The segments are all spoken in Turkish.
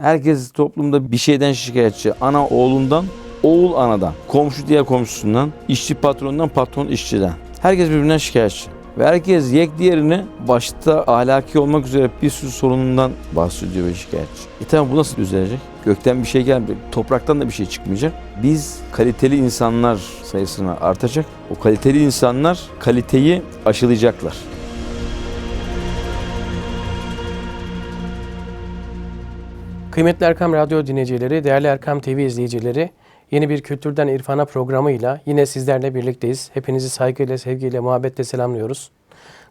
Herkes toplumda bir şeyden şikayetçi. Ana oğlundan, oğul anadan, komşu diğer komşusundan, işçi patronundan, patron işçiden. Herkes birbirinden şikayetçi. Ve herkes yek diğerini başta ahlaki olmak üzere bir sürü sorunundan bahsediyor ve şikayetçi. E tamam bu nasıl düzelecek? Gökten bir şey gelmeyecek, topraktan da bir şey çıkmayacak. Biz kaliteli insanlar sayısını artacak. O kaliteli insanlar kaliteyi aşılayacaklar. Kıymetli Erkam Radyo dinleyicileri, değerli Erkam TV izleyicileri, yeni bir Kültürden İrfana programıyla yine sizlerle birlikteyiz. Hepinizi saygıyla, sevgiyle, muhabbetle selamlıyoruz.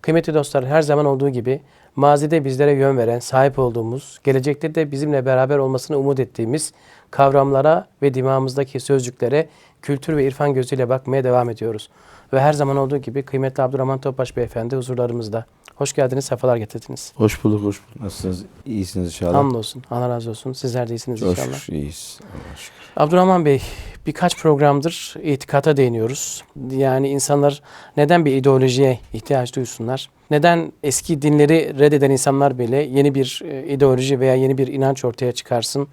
Kıymetli dostlar, her zaman olduğu gibi mazide bizlere yön veren, sahip olduğumuz, gelecekte de bizimle beraber olmasını umut ettiğimiz kavramlara ve dimağımızdaki sözcüklere kültür ve irfan gözüyle bakmaya devam ediyoruz. Ve her zaman olduğu gibi kıymetli Abdurrahman Topbaş Beyefendi huzurlarımızda. Hoş geldiniz, sefalar getirdiniz. Hoş bulduk, hoş bulduk. Nasılsınız? İyisiniz inşallah. Hamdolsun, Allah razı olsun. Sizler de iyisiniz Çok inşallah. şükür iyiyiz. Allah'a şükür. Abdurrahman Bey, birkaç programdır itikata değiniyoruz. Yani insanlar neden bir ideolojiye ihtiyaç duysunlar? Neden eski dinleri reddeden insanlar bile yeni bir e, ideoloji veya yeni bir inanç ortaya çıkarsın?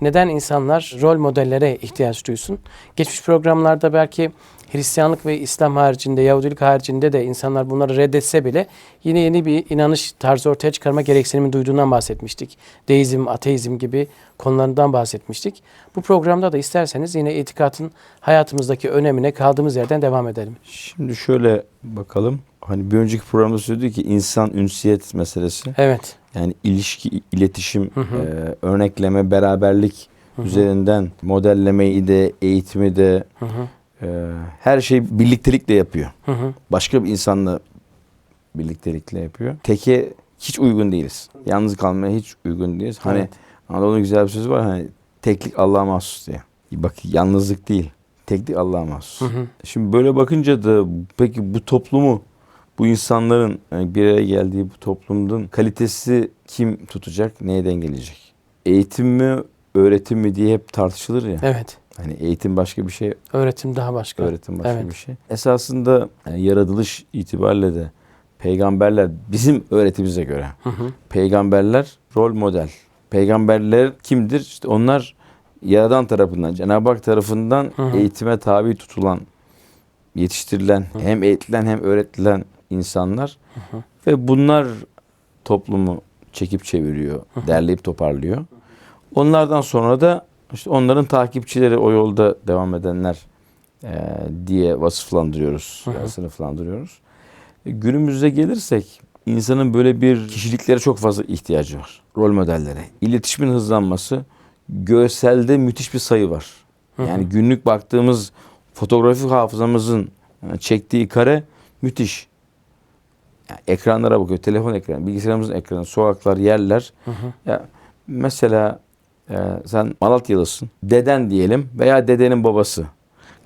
Neden insanlar rol modellere ihtiyaç duysun? Geçmiş programlarda belki Hristiyanlık ve İslam haricinde, Yahudilik haricinde de insanlar bunları reddetse bile yine yeni bir inanış tarzı ortaya çıkarma gereksinimi duyduğundan bahsetmiştik. Deizm, ateizm gibi konularından bahsetmiştik. Bu programda da isterseniz yine itikatın hayatımızdaki önemine kaldığımız yerden devam edelim. Şimdi şöyle bakalım. Hani bir önceki programda söyledik ki insan ünsiyet meselesi. Evet. Yani ilişki, iletişim, Hı hı. e, örnekleme, beraberlik üzerinden modellemeyi de, eğitimi de Hı hı. e, her şey birliktelikle yapıyor. Hı hı. Başka bir insanla birliktelikle yapıyor. Teke hiç uygun değiliz. Yalnız kalmaya hiç uygun değiliz. Hani Evet. Anadolu'nun güzel bir sözü var hani teklik Allah'a mahsus diye. Bak yalnızlık değil. Teklik Allah'a mahsus. Hı hı. Şimdi böyle bakınca da peki bu toplumu bu insanların yani bir araya geldiği bu toplumun kalitesi kim tutacak? Neye dengeleyecek? Eğitim mi, öğretim mi diye hep tartışılır ya. Evet. Hani eğitim başka bir şey, Öğretim daha başka. öğretim başka Evet. bir şey. Esasında yani yaratılış itibariyle de peygamberler bizim öğretimize göre Hı hı. peygamberler rol model. Peygamberler kimdir? İşte onlar Yaradan tarafından, Cenab-ı Hak tarafından Hı hı. eğitime tabi tutulan, yetiştirilen, hem eğitilen hem öğretilen insanlar. hı. Ve bunlar toplumu çekip çeviriyor, derleyip toparlıyor. Onlardan sonra da işte onların takipçileri o yolda devam edenler eee, diye vasıflandırıyoruz, Hı hı. yani sınıflandırıyoruz. E, Günümüze gelirsek insanın böyle bir kişiliklere çok fazla ihtiyacı var. Rol modellere. İletişimin hızlanması görselde müthiş bir sayı var. Hı hı. Yani günlük baktığımız fotoğrafik hafızamızın yani çektiği kare müthiş. Yani ekranlara bakıyor. Telefon ekranı, bilgisayarımızın ekranı, sokaklar, yerler. Hı hı. Ya mesela e, sen Malatyalısın. Deden diyelim veya dedenin babası.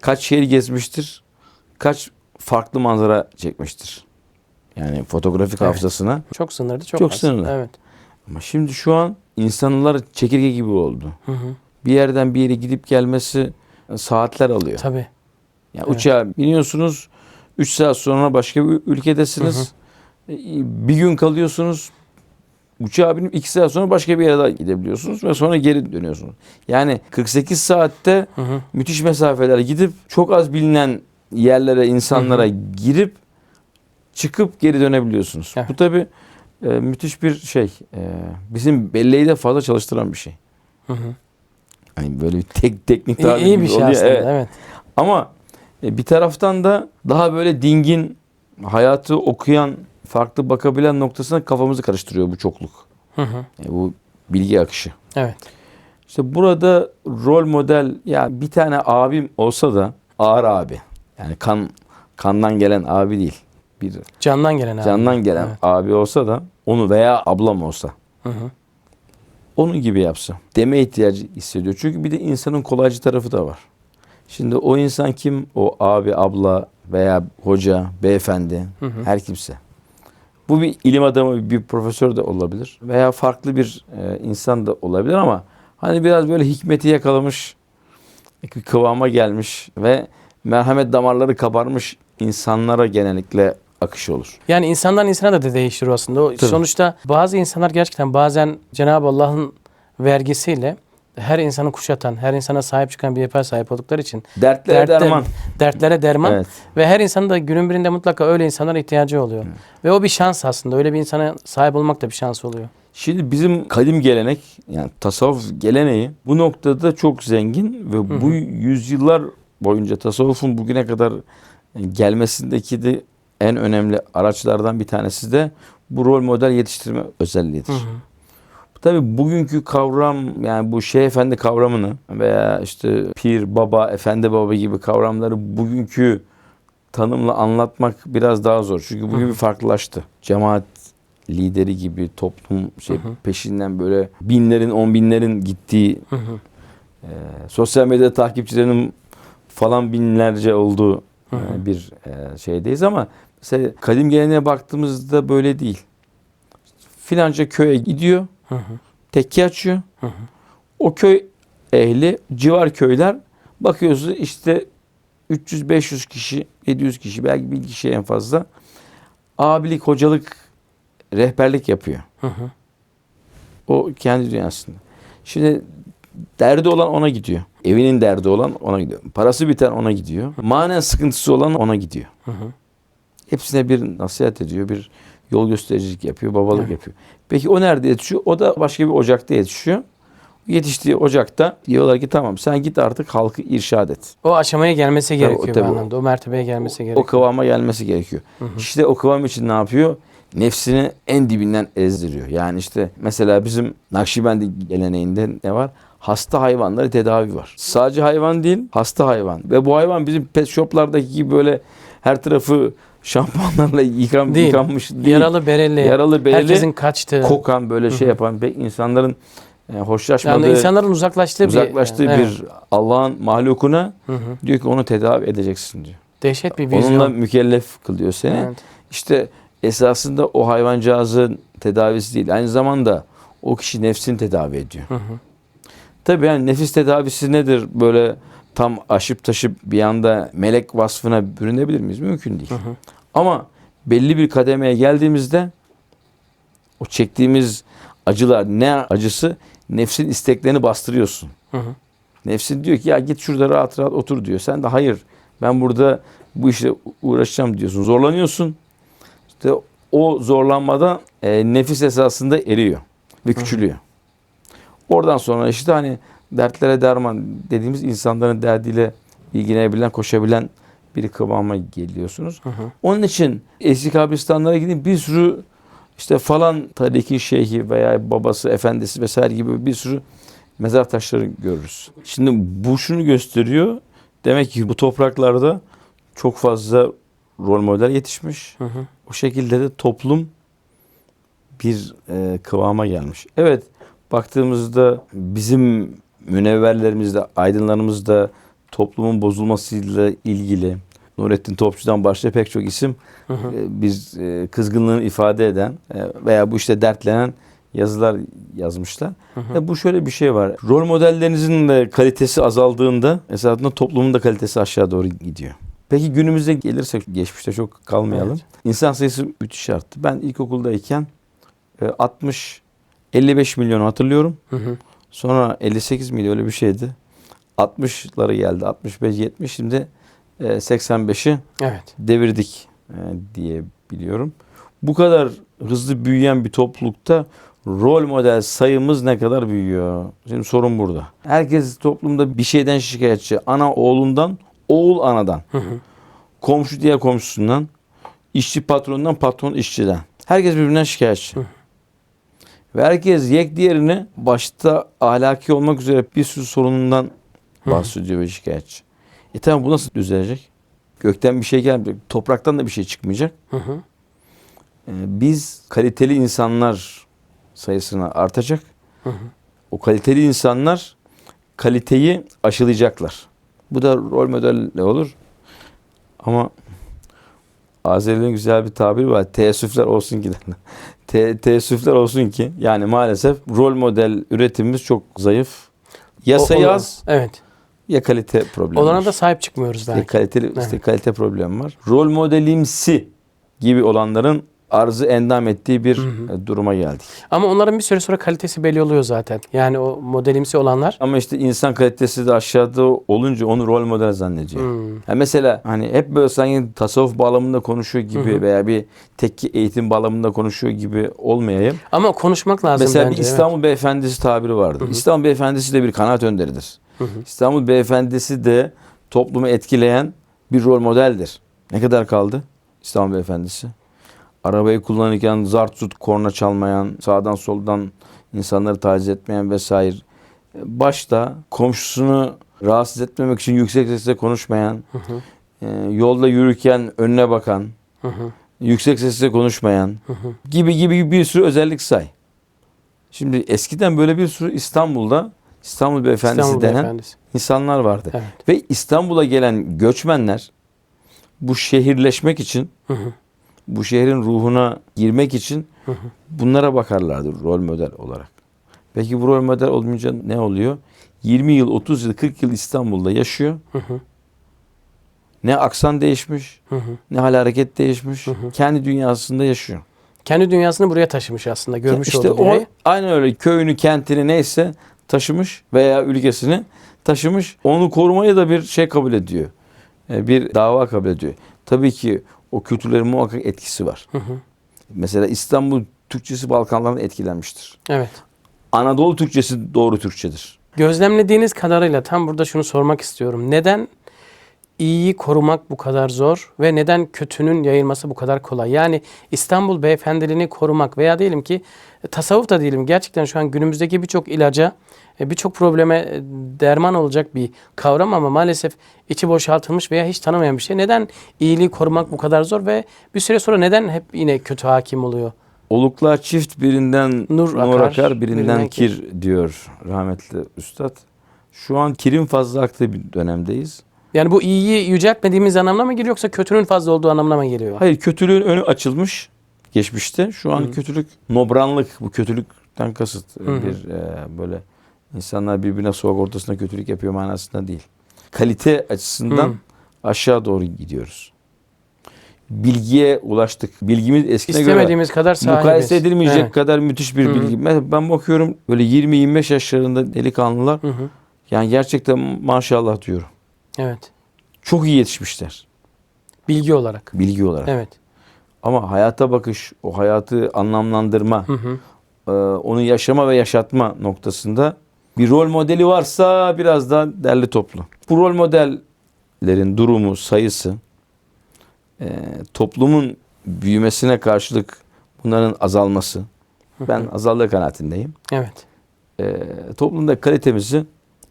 Kaç şehir gezmiştir? Kaç farklı manzara çekmiştir? Yani fotoğrafik Evet. hafızasına. Çok sınırlı, çok, Çok az. sınırlı. Evet. Ama şimdi şu an insanlar çekirge gibi oldu. Hı hı. Bir yerden bir yere gidip gelmesi saatler alıyor. Tabii. Yani Evet. uçağa biniyorsunuz. 3 saat sonra başka bir ülkedesiniz. E, Bir gün kalıyorsunuz. Uçağa binip 2 saat sonra başka bir yere daha gidebiliyorsunuz ve sonra geri dönüyorsunuz. Yani 48 saatte Hı hı. müthiş mesafeler gidip çok az bilinen yerlere, insanlara girip çıkıp geri dönebiliyorsunuz. Evet. Bu tabi müthiş bir şey. E, bizim belleği de fazla çalıştıran bir şey. Hı hı. Hani böyle bir tek teknik İyi, tabir iyi gibi bir şey oluyor. aslında. Evet. Evet. Ama e, bir taraftan da daha böyle dingin hayatı okuyan, farklı bakabilen noktasına kafamızı karıştırıyor bu çokluk. Hı hı. E, bu bilgi akışı. Evet. İşte burada rol model ya bir tane abim olsa da ağır abi. Yani kan kandan gelen abi değil. Bir Candan gelen abi. candan gelen Evet. abi olsa da onu veya ablam olsa Hı hı. onun gibi yapsa deme ihtiyacı hissediyor. Çünkü bir de insanın kolaycı tarafı da var. Şimdi o insan kim? O abi, abla veya hoca, beyefendi, Hı hı. her kimse. Bu bir ilim adamı, bir profesör de olabilir veya farklı bir e, insan da olabilir ama hani biraz böyle hikmeti yakalamış, kıvama gelmiş ve merhamet damarları kabarmış insanlara genellikle akış olur. Yani insandan insana da de değişir aslında. O Tabii. sonuçta bazı insanlar gerçekten bazen Cenab-ı Allah'ın vergisiyle her insanı kuşatan, her insana sahip çıkan bir yapıya sahip oldukları için Dertlere dertte- derman. dertlere derman Evet. ve her insanın da günün birinde mutlaka öyle insanlara ihtiyacı oluyor. Ve o bir şans aslında. Öyle bir insana sahip olmak da bir şans oluyor. Şimdi bizim kadim gelenek yani tasavvuf geleneği bu noktada çok zengin ve bu yüzyıllar boyunca tasavvufun bugüne kadar gelmesindeki de en önemli araçlardan bir tanesi de bu rol model yetiştirme özelliğidir. Tabii bugünkü kavram yani bu şeyh efendi kavramını veya işte pir, baba, efendi baba gibi kavramları bugünkü tanımla anlatmak biraz daha zor. Çünkü bugün bir farklılaştı. Cemaat lideri gibi toplum şey peşinden böyle binlerin, on binlerin gittiği e, sosyal medya takipçilerinin falan binlerce olduğu e, bir e, şeydeyiz ama mesela kadim geleneğe baktığımızda böyle değil. Filanca köye gidiyor, tekke açıyor. O köy ehli, civar köyler bakıyorsunuz işte 300-500 kişi, 700 kişi belki bir kişi en fazla abilik, hocalık, rehberlik yapıyor. O kendi dünyasında. Şimdi derdi olan ona gidiyor. Evinin derdi olan ona gidiyor. Parası biten ona gidiyor. Manen sıkıntısı olan ona gidiyor. Hepsine bir nasihat ediyor, bir yol göstericilik yapıyor, babalık yapıyor. Peki o nerede yetişiyor? O da başka bir ocakta yetişiyor. Yetiştiği ocakta diyorlar ki tamam sen git artık halkı irşad et. O aşamaya gelmesi Tabii, gerekiyor tabii. bu anlamda. O mertebeye gelmesi O gerekiyor. kıvama gelmesi gerekiyor. İşte o kıvam için ne yapıyor? Nefsini en dibinden ezdiriyor. Yani işte mesela bizim Nakşibendi geleneğinde ne var? Hasta hayvanları tedavi var. Sadece hayvan değil, hasta hayvan. Ve bu hayvan bizim pet shoplardaki gibi böyle her tarafı şampuanlarla yıkan, Değil. yıkanmış değil. Yaralı bereli. Yaralı belli, Herkesin kaçtığı. kokan böyle şey yapan pek insanların e, hoşlaşmadığı, yani insanların uzaklaştığı, uzaklaştığı bir, bir, evet. Allah'ın mahlukuna Hı hı. diyor ki onu tedavi edeceksin diyor. dehşet bir Onunla vizyon. mükellef kılıyor seni. Evet. İşte esasında o hayvancağızın tedavisi değil. Aynı zamanda o kişi nefsini tedavi ediyor. Hı hı. Tabii yani nefis tedavisi nedir? Böyle tam aşıp taşıp bir anda melek vasfına bürünebilir miyiz? Mümkün değil. Ama belli bir kademeye geldiğimizde o çektiğimiz acılar ne acısı? Nefsin isteklerini bastırıyorsun. Hı hı. Nefsin diyor ki ya git şurada rahat rahat otur diyor. Sen de hayır ben burada bu işle uğraşacağım diyorsun. Zorlanıyorsun. İşte o zorlanmada e, nefis esasında eriyor ve küçülüyor. Oradan sonra işte hani dertlere derman dediğimiz insanların derdiyle ilgilenebilen, koşabilen bir kıvama geliyorsunuz. Onun için eski kabristanlara gidin bir sürü işte falan tariki şeyhi veya babası, efendisi vesaire gibi bir sürü mezar taşları görürüz. Şimdi bu şunu gösteriyor. Demek ki bu topraklarda çok fazla rol model yetişmiş. Hı hı. O şekilde de toplum bir e, kıvama gelmiş. Evet baktığımızda bizim münevverlerimizde, aydınlarımızda toplumun bozulmasıyla ilgili Nurettin Topçu'dan başka pek çok isim e, biz e, kızgınlığını ifade eden e, veya bu işte dertlenen yazılar yazmışlar. E, bu şöyle bir şey var. Rol modellerinizin de kalitesi azaldığında esasında toplumun da kalitesi aşağı doğru gidiyor. Peki günümüze gelirsek geçmişte çok kalmayalım. Evet. İnsan sayısı müthiş arttı. Ben ilkokuldayken e, 60 55 milyon hatırlıyorum. Hı hı. Sonra 58 milyon öyle bir şeydi. 60'lara geldi. 65 70 şimdi e, 85'i Evet. devirdik e, diye biliyorum. Bu kadar hızlı büyüyen bir toplulukta rol model sayımız ne kadar büyüyor? Şimdi sorun burada. Herkes toplumda bir şeyden şikayetçi. Ana oğlundan, oğul anadan. Komşu diğer komşusundan, işçi patronundan, patron işçiden. Herkes birbirinden şikayetçi. Ve herkes yek diğerini başta ahlaki olmak üzere bir sürü sorunundan bahsediyor ve şikayetçi. E tamam bu nasıl düzelecek? Gökten bir şey gelmeyecek. Topraktan da bir şey çıkmayacak. Hı hı. Ee, biz kaliteli insanlar sayısına artacak. O kaliteli insanlar kaliteyi aşılayacaklar. Bu da rol modelle olur. Ama Azerilerin güzel bir tabiri var. Teessüfler olsun ki. Te, teessüfler olsun ki. Yani maalesef rol model üretimimiz çok zayıf. Ya O- sayı ona- az Evet. ya kalite problemi Olana var. da sahip çıkmıyoruz İşte belki. kaliteli işte Evet. kalite problemi var. Rol modelimsi gibi olanların arzı endam ettiği bir e, duruma geldik. Ama onların bir süre sonra kalitesi belli oluyor zaten. Yani o modelimsi olanlar. Ama işte insan kalitesi de aşağıda olunca onu rol model zannediyor. Hmm. Ya mesela hani hep böyle sanki tasavvuf bağlamında konuşuyor gibi veya bir tekki eğitim bağlamında konuşuyor gibi olmayayım. Ama konuşmak lazım Mesela bence. bir İstanbul Beyefendisi tabiri vardır. İstanbul Beyefendisi de bir kanaat önderidir. İstanbul Beyefendisi de toplumu etkileyen bir rol modeldir. Ne kadar kaldı İstanbul Beyefendisi? Arabayı kullanırken zart zurt korna çalmayan, sağdan soldan insanları taciz etmeyen vesaire. Başta komşusunu rahatsız etmemek için yüksek sesle konuşmayan, e, yolda yürürken önüne bakan, Hı hı. yüksek sesle konuşmayan gibi gibi bir sürü özellik say. Şimdi eskiden böyle bir sürü İstanbul'da İstanbul Beyefendisi İstanbul denen Beyefendisi. insanlar vardı. Evet. Ve İstanbul'a gelen göçmenler bu şehirleşmek için, Hı hı. Bu şehrin ruhuna girmek için bunlara bakarlardı rol model olarak. Peki bu rol model olmayınca ne oluyor? 20 yıl, 30 yıl, 40 yıl İstanbul'da yaşıyor. Hı hı. Ne aksan değişmiş, Hı hı. ne hal hareket değişmiş. Kendi dünyasında yaşıyor. Kendi dünyasını buraya taşımış aslında. Görmüş işte olduğu o dünyayı. aynen öyle köyünü, kentini neyse taşımış veya ülkesini taşımış. Onu korumaya da bir şey kabul ediyor. E, Bir dava kabul ediyor. Tabii ki o kültürlerin muhakkak etkisi var. Hı hı. Mesela İstanbul Türkçesi Balkanlardan etkilenmiştir. Evet. Anadolu Türkçesi doğru Türkçedir. Gözlemlediğiniz kadarıyla tam burada şunu sormak istiyorum. Neden iyiyi korumak bu kadar zor ve neden kötünün yayılması bu kadar kolay? Yani İstanbul beyefendiliğini korumak veya diyelim ki e, tasavvuf da diyelim gerçekten şu an günümüzdeki birçok ilaca, e, birçok probleme e, derman olacak bir kavram ama maalesef içi boşaltılmış veya hiç tanımayan bir şey. Neden iyiliği korumak bu kadar zor ve bir süre sonra neden hep yine kötü hakim oluyor? Oluklar çift birinden Nur nur, akar, akar, birinden, birinden kir, diyor rahmetli üstad. Şu an kirin fazla aktığı bir dönemdeyiz. Yani bu iyiyi yüceltmediğimiz anlamına mı geliyor yoksa kötünün fazla olduğu anlamına mı geliyor? Hayır kötülüğün önü açılmış geçmişte. Şu an kötülük nobranlık bu kötülükten kasıt hı. bir e, böyle insanlar birbirine sokak ortasında kötülük yapıyor manasında değil. Kalite açısından Hı. aşağı doğru gidiyoruz. Bilgiye ulaştık. Bilgimiz eskine göre İstemediğimiz kadar sahibiz. mukayese edilmeyecek Evet. kadar müthiş bir Hı. bilgi. Mesela Ben bakıyorum böyle 20-25 yaşlarında delikanlılar Hı hı. yani gerçekten maşallah diyorum. Evet. Çok iyi yetişmişler Bilgi olarak. bilgi olarak. Evet. Ama hayata bakış, o hayatı anlamlandırma, Hı hı. e, onu yaşama ve yaşatma noktasında bir rol modeli varsa biraz daha derli toplu. Bu rol modellerin durumu, sayısı, e, toplumun büyümesine karşılık bunların azalması. Ben azaldığı kanaatindeyim. Evet. E, toplumda kalitemizi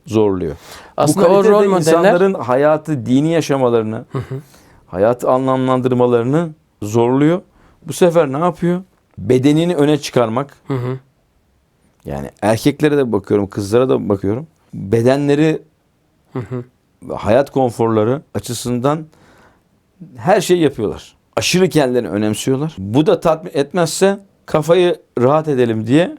zorluyor. Aslında Bu o kalite rol de modeller insanların hayatı, dini yaşamalarını, hayatı anlamlandırmalarını zorluyor. Bu sefer ne yapıyor? Bedenini öne çıkarmak. Hı hı. Yani erkeklere de bakıyorum, kızlara da bakıyorum. Bedenleri, Hı hı. hayat konforları açısından her şeyi yapıyorlar. Aşırı kendilerini önemsiyorlar. Bu da tatmin etmezse kafayı rahat edelim diye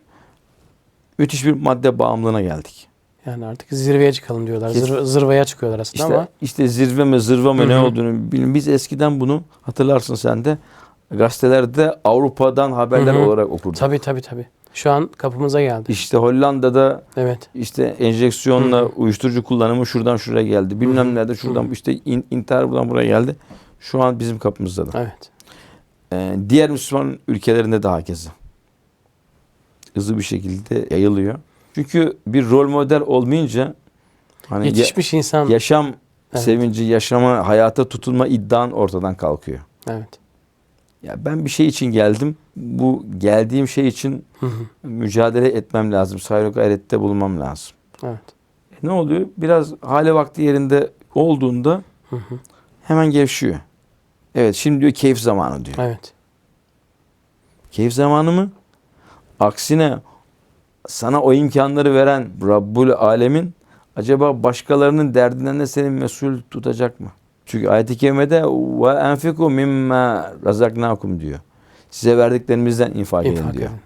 müthiş bir madde bağımlılığına geldik. Yani artık zirveye çıkalım diyorlar. Zır- zırvaya çıkıyorlar aslında İşte, ama işte zirve mi zırva mı ne olduğunu bilmiyorum. Biz eskiden bunu hatırlarsın sen de gazetelerde Avrupa'dan haberler Hı hı. olarak okurduk. tabii tabii tabii. Şu an kapımıza geldi. İşte Hollanda'da Evet. işte enjeksiyonla uyuşturucu kullanımı şuradan şuraya geldi. Bilmem nerede şuradan işte in, intihar buradan buraya geldi. Şu an bizim kapımızda da. Evet. Ee, diğer Müslüman ülkelerinde de hakeza. Hızlı bir şekilde yayılıyor. Çünkü bir rol model olmayınca hani ya- Yetişmiş insan. yaşam Evet. sevinci, yaşama, hayata tutunma iddian ortadan kalkıyor. Evet. Ya ben bir şey için geldim. Bu geldiğim şey için Hı hı. mücadele etmem lazım. Sayro gayrette bulunmam lazım. Evet. E ne oluyor? Biraz hale vakti yerinde olduğunda Hı hı. hemen gevşiyor. Evet şimdi diyor keyif zamanı diyor. Evet. Keyif zamanı mı? Aksine sana o imkanları veren Rabbul Alemin acaba başkalarının derdinden de seni mesul tutacak mı? Çünkü ayet-i kerimede ve enfiku mimma razaknakum diyor. Size verdiklerimizden infak, edin İnfak diyor. edin.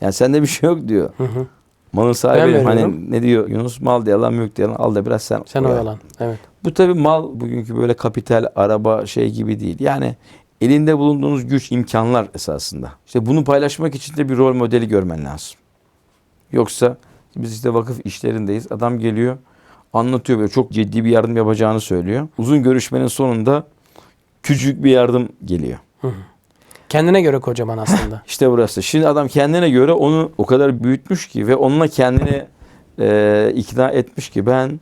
Yani sende bir şey yok diyor. Hı hı. Malın sahibi hani ne diyor Yunus mal diye alan mülk diye al da biraz sen. Sen oyalan. Evet. Bu tabi mal bugünkü böyle kapital, araba şey gibi değil. Yani Elinde bulunduğunuz güç, imkanlar esasında. İşte bunu paylaşmak için de bir rol modeli görmen lazım. Yoksa biz işte vakıf işlerindeyiz. Adam geliyor, anlatıyor böyle çok ciddi bir yardım yapacağını söylüyor. Uzun görüşmenin sonunda küçük bir yardım geliyor. Kendine göre kocaman aslında. İşte burası. Şimdi adam kendine göre onu o kadar büyütmüş ki ve onunla kendini e, ikna etmiş ki ben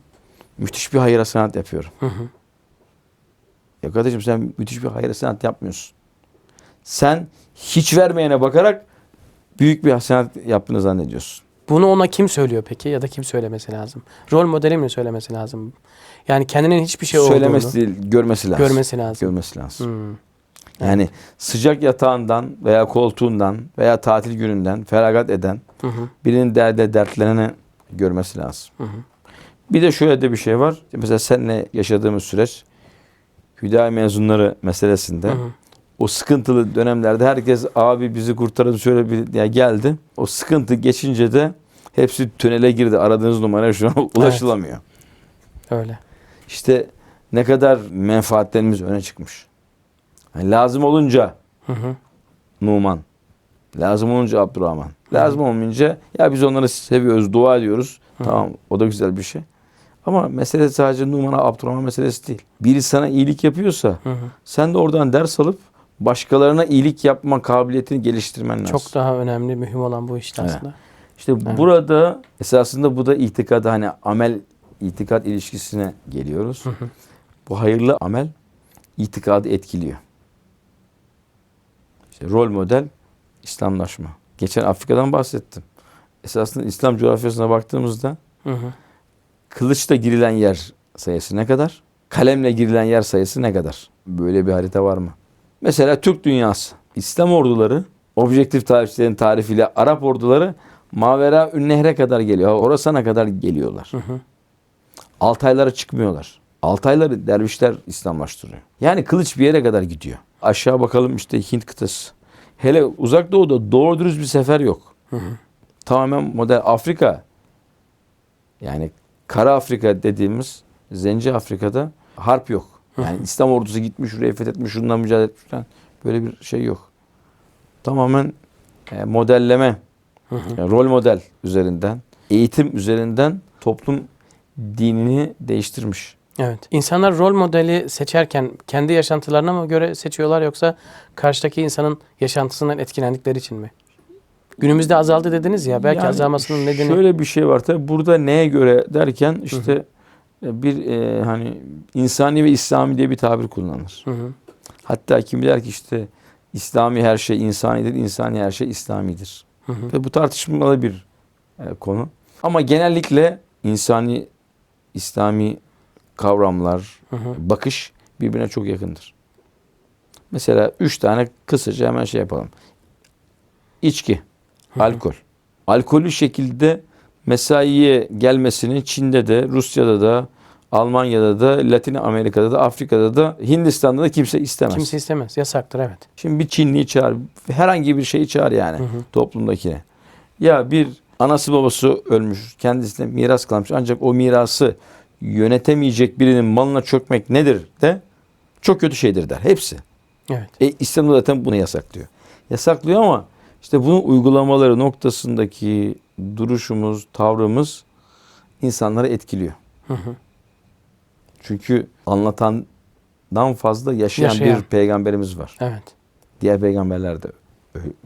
müthiş bir hayır sanat yapıyorum. Hı hı. Ya kardeşim sen müthiş bir hayır sanat yapmıyorsun. Sen hiç vermeyene bakarak büyük bir hasenat yaptığını zannediyorsun. Bunu ona kim söylüyor peki ya da kim söylemesi lazım? Rol modeli mi söylemesi lazım? Yani kendinin hiçbir şey Söylemesi olduğunu değil, görmesi lazım. görmesi lazım. Görmesi lazım. Hmm. Yani sıcak yatağından veya koltuğundan veya tatil gününden feragat eden Hı hı. birinin derde dertlerini görmesi lazım. Hı hı. Bir de şöyle de bir şey var. Mesela seninle yaşadığımız süreç Hüdayi mezunları meselesinde Hı hı. O sıkıntılı dönemlerde herkes abi bizi kurtarın şöyle bir ya geldi. O sıkıntı geçince de hepsi tünele girdi. Aradığınız numaraya şu an ulaşılamıyor. Öyle. İşte ne kadar menfaatlerimiz öne çıkmış. Yani lazım olunca Hı hı. Numan. Lazım olunca Abdurrahman. Lazım olmayınca ya biz onları seviyoruz, dua ediyoruz. Tamam o da güzel bir şey. Ama mesele sadece Numan'a Abdurrahman meselesi değil. Biri sana iyilik yapıyorsa Hı hı. sen de oradan ders alıp başkalarına iyilik yapma kabiliyetini geliştirmen lazım. Çok daha önemli, mühim olan bu işte Evet. aslında. İşte burada esasında bu da itikada hani amel itikat ilişkisine geliyoruz. hı. Bu hayırlı amel itikadı etkiliyor. İşte rol model İslamlaşma. Geçen Afrika'dan bahsettim. Esasında İslam coğrafyasına baktığımızda Hı hı. kılıçla girilen yer sayısı ne kadar? Kalemle girilen yer sayısı ne kadar? Böyle bir harita var mı? Mesela Türk dünyası. İslam orduları objektif tarihçilerin tarifiyle Arap orduları Mavera Ünnehre kadar geliyor. Horasan'a kadar geliyorlar. Hı hı. Altaylara çıkmıyorlar. Altayları dervişler İslamlaştırıyor. Yani kılıç bir yere kadar gidiyor. Aşağı bakalım işte Hint kıtası. Hele uzak doğuda doğru dürüst bir sefer yok. Hı hı. Tamamen model Afrika. Yani Kara Afrika dediğimiz Zenci Afrika'da harp yok. Yani İslam ordusu gitmiş şuraya fethetmiş şundan mücadele etmiş falan. Böyle bir şey yok. Tamamen e, modelleme, yani rol model üzerinden, eğitim üzerinden toplum dinini değiştirmiş. Evet. İnsanlar rol modeli seçerken kendi yaşantılarına mı göre seçiyorlar yoksa karşıdaki insanın yaşantısından etkilendikleri için mi? Günümüzde azaldı dediniz ya. Belki Yani azalmasının nedeni Şöyle bir şey var tabi burada neye göre derken işte e, bir e, hani insani ve İslami diye bir tabir kullanılır. Hı hı. Hatta kim der ki işte İslami her şey insanidir, insani her şey İslamidir. Hı hı. Ve bu tartışmalı bir e, konu. Ama genellikle insani, İslami kavramlar, Hı hı. bakış birbirine çok yakındır. Mesela üç tane kısaca hemen şey yapalım. İçki, alkol. Alkolü şekilde mesaiye gelmesini Çin'de de, Rusya'da da, Almanya'da da, Latin Amerika'da da, Afrika'da da, Hindistan'da da kimse istemez. Kimse istemez. Yasaktır evet. Şimdi bir Çinliyi çağır, herhangi bir şeyi çağır yani toplumdakine. Ya bir anası babası ölmüş, kendisine miras kalmış ancak o mirası yönetemeyecek birinin malına çökmek nedir de çok kötü şeydir der. Hepsi. Evet. E, İslam da zaten bunu yasaklıyor. Yasaklıyor ama işte bunun uygulamaları noktasındaki duruşumuz, tavrımız insanları etkiliyor. Hı hı. Çünkü anlatandan fazla yaşayan, Yaşayan. bir peygamberimiz var. Evet. Diğer peygamberler de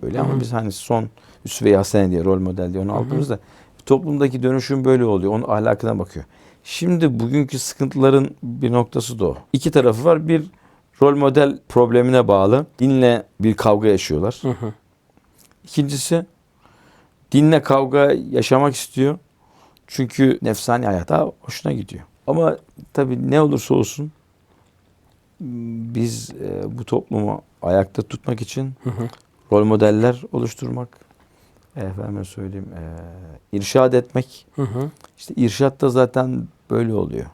öyle ama biz hani son Üsve-i Hasene diye rol model diye onu aldığımızda toplumdaki dönüşüm böyle oluyor. Onun ahlakına bakıyor. Şimdi bugünkü sıkıntıların bir noktası da o. İki tarafı var. Bir rol model problemine bağlı. Dinle bir kavga yaşıyorlar. Hı hı. İkincisi dinle kavga yaşamak istiyor. Çünkü nefsani hayata hoşuna gidiyor. Ama tabii ne olursa olsun biz e, bu toplumu ayakta tutmak için Hı hı. rol modeller oluşturmak, efendim söyleyeyim, e, irşad etmek. Hı hı. İşte irşat da zaten böyle oluyor.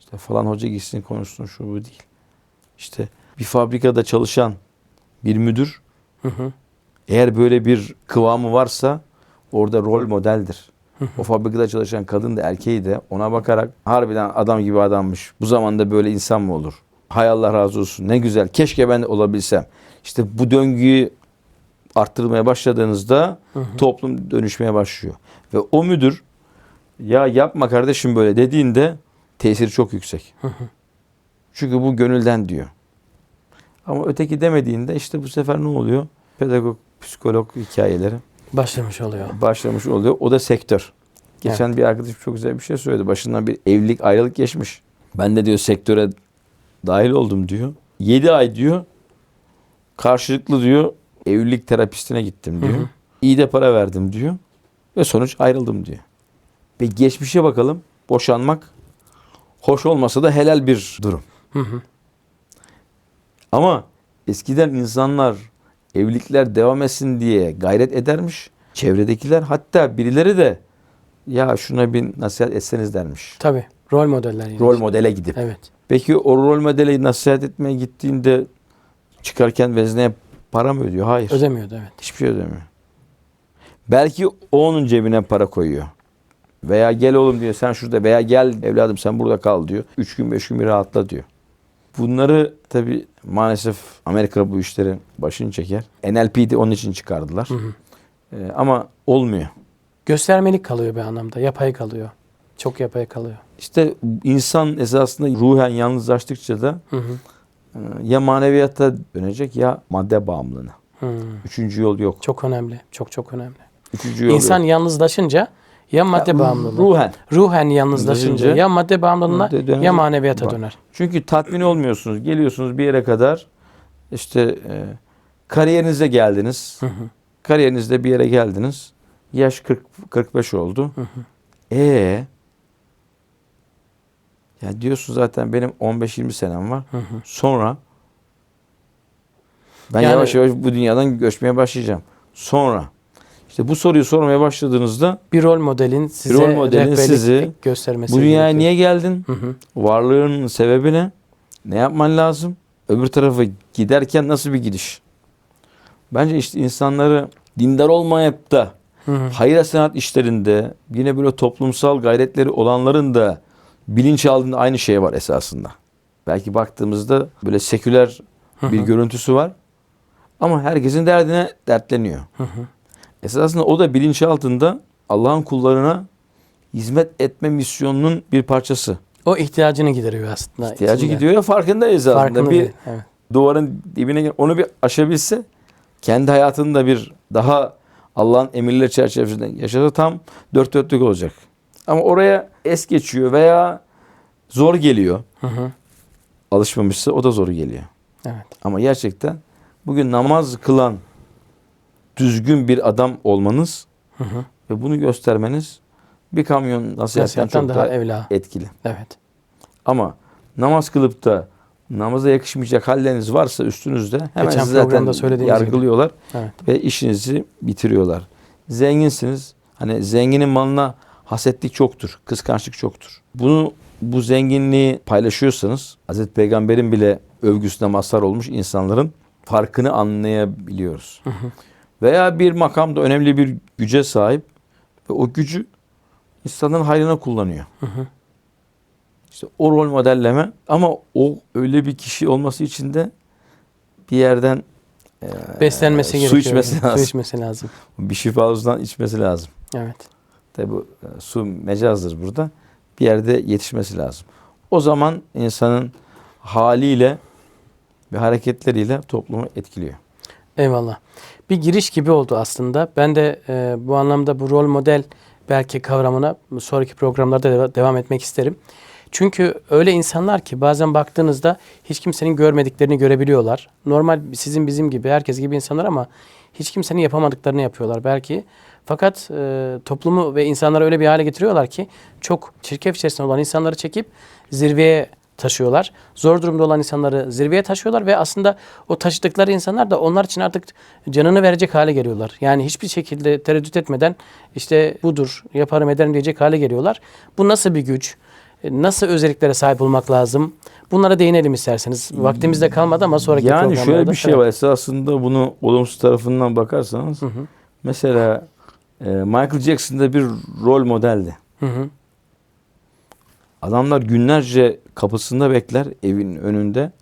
İşte falan hoca gitsin konuşsun şu bu değil. İşte bir fabrikada çalışan bir müdür Hı hı. Eğer böyle bir kıvamı varsa orada rol modeldir. O fabrikada çalışan kadın da erkeği de ona bakarak harbiden adam gibi adammış. Bu zamanda böyle insan mı olur? hay Allah razı olsun ne güzel keşke ben de olabilsem. İşte bu döngüyü arttırmaya başladığınızda toplum dönüşmeye başlıyor. Ve o müdür ya yapma kardeşim böyle dediğinde tesiri çok yüksek. Çünkü bu gönülden diyor. Ama öteki demediğinde işte bu sefer ne oluyor? Pedagog, psikolog hikayeleri Başlamış oluyor. başlamış oluyor. O da sektör. Geçen bir arkadaşım çok güzel bir şey söyledi. Başından bir evlilik ayrılık geçmiş. Ben de diyor sektöre dahil oldum diyor. 7 ay diyor karşılıklı diyor evlilik terapistine gittim diyor. Hı hı. İyi de para verdim diyor. Ve sonuç ayrıldım diyor. Ve geçmişe bakalım. Boşanmak hoş olmasa da helal bir durum. Hı hı. Ama eskiden insanlar evlilikler devam etsin diye gayret edermiş. Çevredekiler hatta birileri de ya şuna bir nasihat etseniz dermiş. Tabii. Rol modeller. yine. Rol modele gidip. Evet. Peki o rol modele nasihat etmeye gittiğinde çıkarken vezneye para mı ödüyor? Hayır. Ödemiyordu evet. Hiçbir şey ödemiyor. Belki o onun cebine para koyuyor. Veya gel oğlum diyor sen şurada veya gel evladım sen burada kal diyor. Üç gün beş gün bir rahatla diyor. Bunları tabi maalesef Amerika bu işlerin başını çeker. NLP'de onun için çıkardılar. Hı hı. Ee, ama olmuyor. Göstermelik kalıyor bir anlamda. Yapay kalıyor. Çok yapay kalıyor. İşte insan esasında ruhen yalnızlaştıkça da Hı hı. e, ya maneviyata dönecek ya madde bağımlılığına. Hı. Üçüncü yol yok. Çok önemli. Çok çok önemli. Üçüncü yol İnsan yok. yalnızlaşınca ya madde Ya, bağımlılığı. Ruhen. Ruhen yalnızlaşınca ya madde bağımlılığına ya maneviyata Bak. döner. Çünkü tatmin olmuyorsunuz. Geliyorsunuz bir yere kadar işte e, kariyerinize geldiniz. Hı hı. Kariyerinizde bir yere geldiniz. Yaş 40 45 oldu. Hı hı. E ya diyorsun zaten benim 15-20 senem var. Hı hı. Sonra ben Yani- yavaş yavaş bu dünyadan göçmeye başlayacağım. Sonra işte bu soruyu sormaya başladığınızda Bir rol modelin size rol modelin sizi göstermesi bu dünyaya gerekiyor. niye geldin? Hı hı. Varlığın sebebi ne? Ne yapman lazım? Öbür tarafa giderken nasıl bir gidiş? Bence işte insanları dindar olmayıp da Hı hı. hayır sanat işlerinde yine böyle toplumsal gayretleri olanların da bilinç aldığında aynı şey var esasında. Belki baktığımızda böyle seküler bir Hı görüntüsü var. Ama herkesin derdine dertleniyor. Hı hı. Esasında o da bilinç altında Allah'ın kullarına hizmet etme misyonunun bir parçası. O ihtiyacını gideriyor aslında. İhtiyacı içinde. gidiyor ya farkındayız aslında. Farkında bir değil. Evet. duvarın dibine onu bir aşabilse kendi hayatında bir daha Allah'ın emirleri çerçevesinde yaşasa tam dört dörtlük olacak. Ama oraya es geçiyor veya zor geliyor. Hı hı. Alışmamışsa o da zor geliyor. Evet. Ama gerçekten bugün namaz kılan düzgün bir adam olmanız Hı hı. ve bunu göstermeniz bir kamyon nasihatten çok daha daha evla. etkili. Evet. Ama namaz kılıp da namaza yakışmayacak halleriniz varsa üstünüzde hemen Geçen sizi zaten gibi. yargılıyorlar Evet. ve işinizi bitiriyorlar. Zenginsiniz. Hani zenginin malına hasetlik çoktur, kıskançlık çoktur. Bunu bu zenginliği paylaşıyorsanız Hazreti Peygamber'in bile övgüsüne mazhar olmuş insanların farkını anlayabiliyoruz. Hı hı. Veya bir makamda önemli bir güce sahip ve o gücü insanların hayrına kullanıyor. Hı hı. İşte o rol modelleme ama o öyle bir kişi olması için de bir yerden e, Beslenmesi su gerekiyor. içmesi Su lazım. içmesi lazım. Bir şifa havuzundan içmesi lazım. Evet. Tabi bu e, su mecazdır burada. Bir yerde yetişmesi lazım. O zaman insanın haliyle ve hareketleriyle toplumu etkiliyor. Eyvallah. Bir giriş gibi oldu aslında. Ben de e, bu anlamda bu rol model belki kavramına sonraki programlarda deva- devam etmek isterim. Çünkü öyle insanlar ki bazen baktığınızda hiç kimsenin görmediklerini görebiliyorlar. Normal sizin bizim gibi herkes gibi insanlar ama hiç kimsenin yapamadıklarını yapıyorlar belki. Fakat e, toplumu ve insanları öyle bir hale getiriyorlar ki çok çirkef içerisinde olan insanları çekip zirveye taşıyorlar. Zor durumda olan insanları zirveye taşıyorlar ve aslında o taşıdıkları insanlar da onlar için artık canını verecek hale geliyorlar. Yani hiçbir şekilde tereddüt etmeden işte budur yaparım ederim diyecek hale geliyorlar. Bu nasıl bir güç? E, Nasıl özelliklere sahip olmak lazım? Bunlara değinelim isterseniz. Vaktimizde kalmadı ama sonraki yani şöyle bir şey var. Esasında bunu olumsuz tarafından bakarsanız Hı hı. mesela e, Michael Jackson da bir rol modeldi. Hı hı. Adamlar günlerce kapısında bekler evin önünde.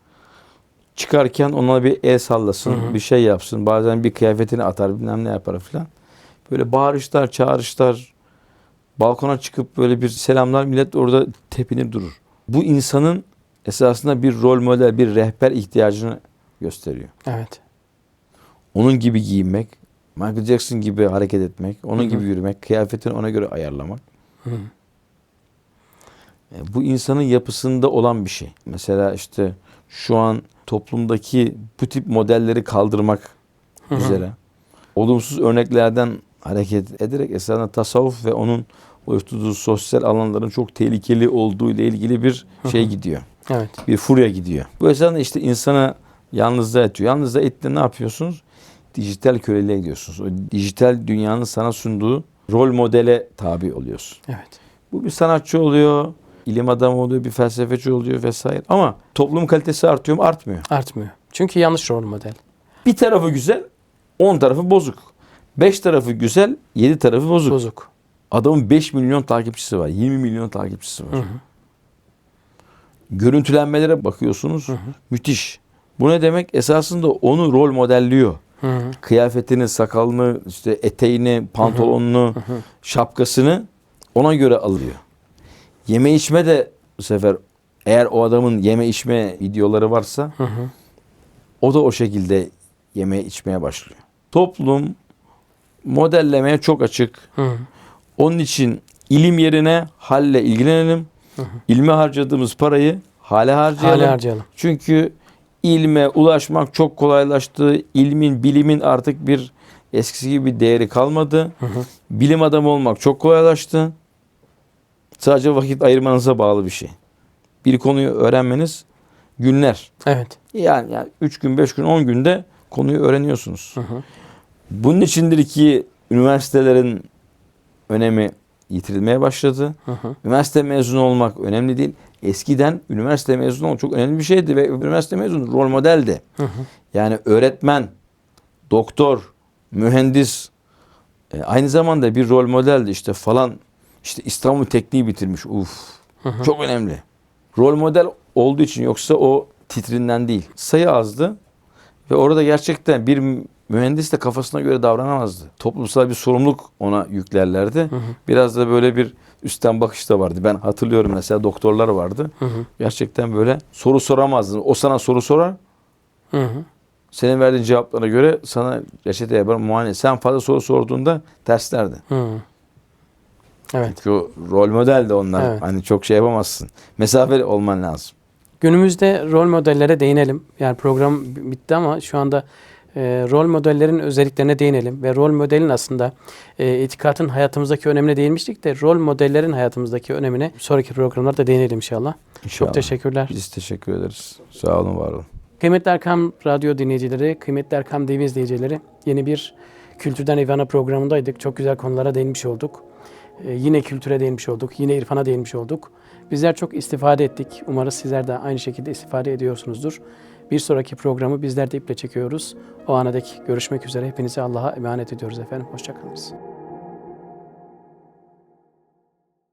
çıkarken ona bir el sallasın, Hı hı. bir şey yapsın. Bazen bir kıyafetini atar, bilmem ne yapar filan. Böyle bağırışlar, çağrışlar, balkona çıkıp böyle bir selamlar millet orada tepinir durur. Bu insanın esasında bir rol model, bir rehber ihtiyacını gösteriyor. Evet. Onun gibi giyinmek, Michael Jackson gibi hareket etmek, onun Hı hı. gibi yürümek, kıyafetini ona göre ayarlamak. Hı. E, Bu insanın yapısında olan bir şey. Mesela işte şu an toplumdaki bu tip modelleri kaldırmak Hı hı. üzere olumsuz örneklerden hareket ederek esasında tasavvuf ve onun oluşturduğu sosyal alanların çok tehlikeli olduğu ile ilgili bir şey gidiyor. Evet. Bir furya gidiyor. Bu esasında işte insana yalnızlığa itiyor. Yalnızlığa ittiğinde ne yapıyorsunuz? Dijital köleliğe gidiyorsunuz. O dijital dünyanın sana sunduğu rol modele tabi oluyorsun. Evet. Bu bir sanatçı oluyor, ilim adamı oluyor, bir felsefeci oluyor vesaire. Ama toplum kalitesi artıyor mu? Artmıyor. Artmıyor. Çünkü yanlış rol model. Bir tarafı güzel, on tarafı bozuk. Beş tarafı güzel, yedi tarafı bozuk. Bozuk. Adamın 5 milyon takipçisi var, 20 milyon takipçisi var. Hı hı. Görüntülenmelere bakıyorsunuz, müthiş. Bu ne demek? Esasında onu rol modelliyor. Hı hı. Kıyafetini, sakalını, işte eteğini, pantolonunu, şapkasını ona göre alıyor. Yeme içme de bu sefer eğer o adamın yeme içme videoları varsa Hı hı. o da o şekilde yeme içmeye başlıyor. Toplum modellemeye çok açık. Hı hı. Onun için ilim yerine halle ilgilenelim. İlme harcadığımız parayı hale harcayalım. Hala harcayalım. Çünkü ilme ulaşmak çok kolaylaştı. İlmin, bilimin artık bir eskisi gibi bir değeri kalmadı. Hı hı. Bilim adamı olmak çok kolaylaştı. Sadece vakit ayırmanıza bağlı bir şey. Bir konuyu öğrenmeniz günler. Evet. Yani, yani 3 gün, 5 gün, 10 günde konuyu öğreniyorsunuz. Hı hı. Bunun içindir ki üniversitelerin önemi yitirilmeye başladı. Hı hı. Üniversite mezunu olmak önemli değil. Eskiden üniversite mezunu olmak çok önemli bir şeydi ve üniversite mezunu rol modeldi. Hı hı. Yani öğretmen, doktor, mühendis e, aynı zamanda bir rol modeldi işte falan. İşte İstanbul Tekniği bitirmiş. Uf. Çok önemli. Rol model olduğu için yoksa o titrinden değil. Sayı azdı ve orada gerçekten bir mühendis de kafasına göre davranamazdı. Toplumsal bir sorumluluk ona yüklerlerdi. Biraz da böyle bir üstten bakış da vardı. Ben hatırlıyorum mesela doktorlar vardı. Hı hı. Gerçekten böyle soru soramazdı. O sana soru sorar. Hı hı. Senin verdiğin cevaplara göre sana reçete yapar, muayene. Sen fazla soru sorduğunda terslerdi. Hı. Evet. Çünkü rol model de onlar. Evet. Hani çok şey yapamazsın. Mesafeli olman lazım. Günümüzde rol modellere değinelim. Yani program bitti ama şu anda e, rol modellerin özelliklerine değinelim ve rol modelin aslında e, itikatın hayatımızdaki önemine değinmiştik de rol modellerin hayatımızdaki önemine sonraki programlarda değinelim inşallah. İnşallah. Çok teşekkürler. Biz teşekkür ederiz. Sağ olun, var olun. Kıymetli Erkam Radyo dinleyicileri, kıymetli Erkam TV izleyicileri yeni bir Kültürden İrfana programındaydık. Çok güzel konulara değinmiş olduk. Ee, yine kültüre değinmiş olduk. Yine irfana değinmiş olduk. Bizler çok istifade ettik. Umarız sizler de aynı şekilde istifade ediyorsunuzdur. Bir sonraki programı bizler de iple çekiyoruz. O ana dek görüşmek üzere. Hepinizi Allah'a emanet ediyoruz efendim. Hoşçakalınız.